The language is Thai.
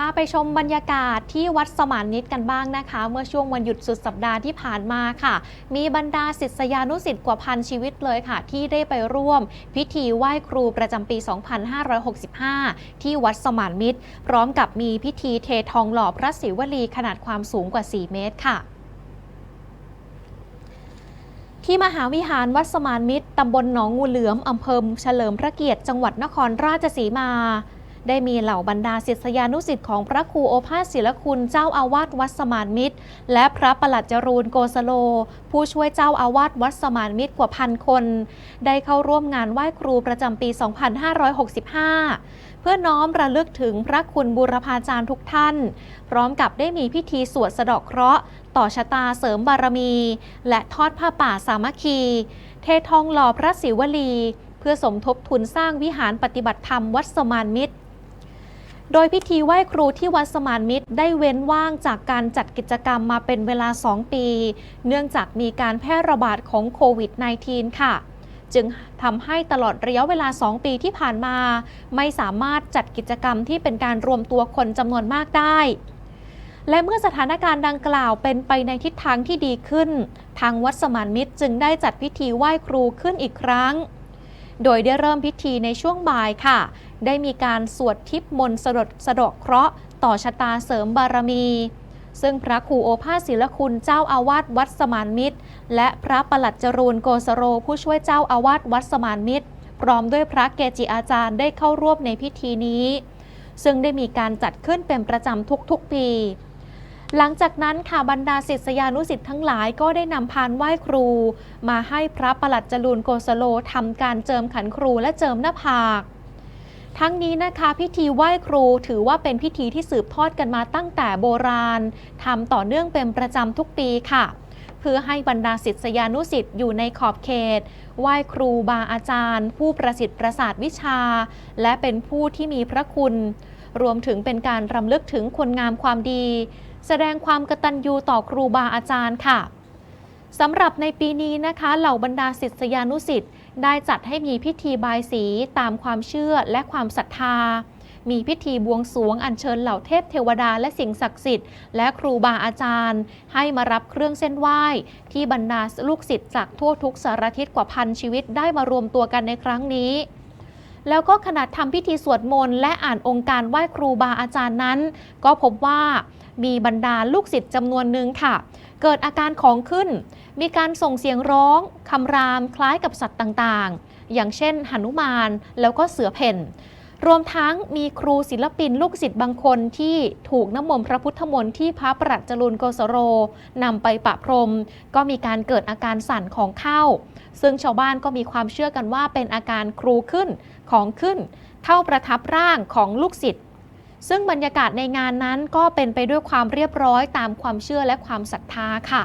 พาไปชมบรรยากาศที่วัดสมานนิตกันบ้างนะคะ เมื่อช่วงวันหยุดสุดสัปดาห์ที่ผ่านมาค่ะ มีบรรดาศิษยานุศิษย์กว่าพันชีวิตเลยค่ะ ที่ได้ไปร่วม พิธีไหว้ครูประจำปี 2565 ที่วัดสมานมิตร พร้อมกับมีพิธีเททองหล่อพระศิวลีขนาดความสูงกว่า 4 เมตรค่ะที่มหาวิหารวัดสมานมิตร ตำบลหนองงูเหลือม อำเภอเฉลิมพระเกียรติ จังหวัดนครราชสีมา ได้มีเหล่าบรรดาศิษยานุศิษย์ของพระครูโอภาสศิลคุณเจ้าอาวาสวัดสมานมิตร และพระประหลัดจรูนโกสโล ผู้ช่วยเจ้าอาวาสวัดสมานมิตรกว่าพันคน ได้เข้าร่วมงานไหว้ครูประจำปี 2565 เพื่อน้อมระลึกถึงพระคุณบูรพาจารย์ทุกท่าน พร้อมกับได้มีพิธีสวดสะเดาะเคราะห์ ต่อชะตาเสริมบารมี และทอดผ้าป่าสามัคคี เททองหล่อพระศิวลี เพื่อสมทบทุนสร้างวิหารปฏิบัติธรรมวัดสมานมิตร โดยพิธีไหว้ครูที่วัดสมานมิตรได้เว้นว่างจากการจัดกิจกรรมมาเป็นเวลา 2 ปี เนื่องจากมีการแพร่ระบาดของโควิด -19 ค่ะ จึงทำให้ตลอดระยะเวลา 2 ปีที่ผ่านมา ไม่สามารถจัดกิจกรรมที่เป็นการรวมตัวคนจำนวนมากได้ และเมื่อสถานการณ์ดังกล่าวเป็นไปในทิศทางที่ดีขึ้น ทางวัดสมานมิตรจึงได้จัดพิธีไหว้ครูขึ้นอีกครั้ง โดยได้เริ่มพิธีในช่วงบ่ายค่ะ ได้มีการสวดทิพมนต์สะดสะดาะเคราะห์ต่อชะตาเสริมบารมี ซึ่งพระครูโอภาสศิลคุณเจ้าอาวาสวัดสมานมิตร และพระประหลัดจรูนโกสโรผู้ช่วยเจ้าอาวาสวัดสมานมิตร พร้อมด้วยพระเกจิอาจารย์ได้เข้าร่วมในพิธีนี้ ซึ่งได้มีการจัดขึ้นเป็นประจำทุกๆปี หลังจากนั้นค่ะบรรดาศิษยานุศิษย์ทั้งหลายก็ได้นำพานไหว้ครู มาให้พระประหลัดจรูนโกสโลทำการเจิมขันครูและเจิมหน้าผากทั้งนี้นะคะพิธีไหว้ครูถือว่าเป็นพิธีที่สืบทอดกันมาตั้งแต่โบราณทำต่อเนื่องเป็นประจำทุกปีค่ะ เพื่อให้บรรดาศิษยานุศิษย์อยู่ในขอบเขต ไหว้ครูบาอาจารย์ ผู้ประสิทธิ์ประสาทวิชา และเป็นผู้ที่มีพระคุณ รวมถึงเป็นการรำลึกถึงคนงามความดี แสดงความกตัญญูต่อครูบาอาจารย์ค่ะสำหรับในปีนี้นะคะเหล่าบรรดาศิษยานุศิษย์ได้จัดให้มีพิธีบายสีตามความเชื่อและความศรัทธา มีพิธีบวงสรวงอัญเชิญเหล่าเทพเทวดาและสิ่งศักดิ์สิทธิ์และครูบาอาจารย์ ให้มารับเครื่องเส้นไหว้ ที่บรรดาลูกศิษย์จากทั่วทุกสารทิศกว่าพันชีวิตได้มารวมตัวกันในครั้งนี้ แล้วก็ขณะทำพิธีสวดมนต์และอ่านองค์การไหว้ครูบาอาจารย์นั้น ก็พบว่ามีบรรดาลูกศิษย์จำนวนหนึ่งค่ะ เกิดอาการของขึ้น มีการส่งเสียงร้องคำรามคล้ายกับสัตว์ต่างๆ อย่างเช่นหนุมานแล้วก็เสือเพ่น รวมทั้งมีครูศิลปินลูกศิษย์บางคนที่ถูกน้ำมนต์พระพุทธมนต์ที่พระประหลัดจรูนโกสโรนำไปประพรม ก็มีการเกิดอาการสั่นของเข้า ซึ่งชาวบ้านก็มีความเชื่อกันว่าเป็นอาการครูขึ้นของขึ้น เข้าประทับร่างของลูกศิษย์ซึ่งบรรยากาศในงานนั้นก็เป็นไปด้วยความเรียบร้อยตามความเชื่อและความศรัทธาค่ะ